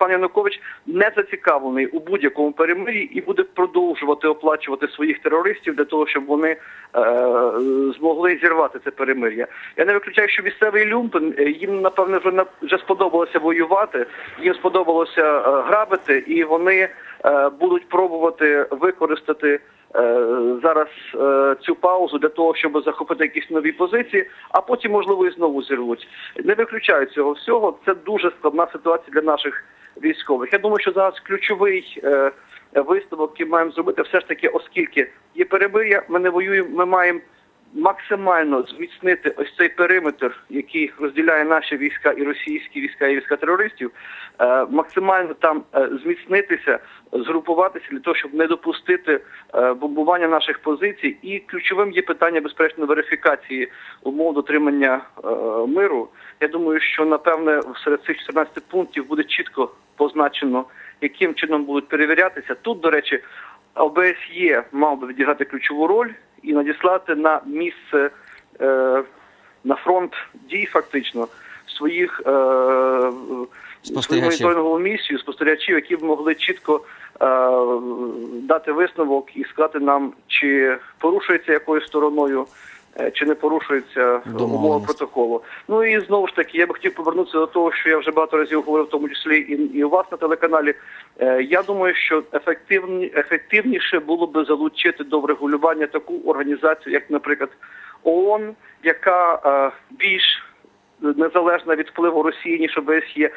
пан Янукович не зацікавлений у будь-якому перемир'ї і буде продовжувати оплачувати своїх терористів для того, щоб вони е, змогли зірвати це перемир'я. Я не виключаю, що місцевий люмпен е, їм напевне вже на- вже сподобалося воювати, їм сподобалося е, грабити, і вони е, будуть пробувати використати. е, Зараз е, цю паузу для того, щоб захопити якісь нові позиції, а потім можливо і знову зірвуть. Не виключаю цього всього. Це дуже складна ситуація для наших військових. Я думаю, що зараз ключовий е, висновок, який маємо зробити, все ж таки, оскільки є перемир'я, ми не воюємо, ми маємо максимально зміцнити ось цей периметр, який розділяє наші війська і російські війська і війська терористів, е, максимально там е, зміцнитися, згрупуватися для того, щоб не допустити е, бомбування наших позицій. І ключовим є питання безперечно верифікації умов дотримання миру. Я думаю, що напевне серед цих 14 пунктів буде чітко позначено, яким чином будуть перевірятися. Тут, до речі, ОБСЄ мав би відіграти ключову роль і надіслати на місце е, на фронт дій фактично своїх е, свою моніторингову місію спостерігачів, які б могли чітко е, дати висновок і сказати нам, чи порушується якою стороною. Е, Чи не порушується умови протоколу? Ну і знову ж таки, я би хотів повернутися до того, що я вже багато разів говорив, в тому числі і, і у вас на телеканалі. Е, Я думаю, що ефективні, ефективніше було би залучити до врегулювання таку організацію, як, наприклад, ООН, яка е, більш незалежна від впливу Росії, ніж ОБСЄ,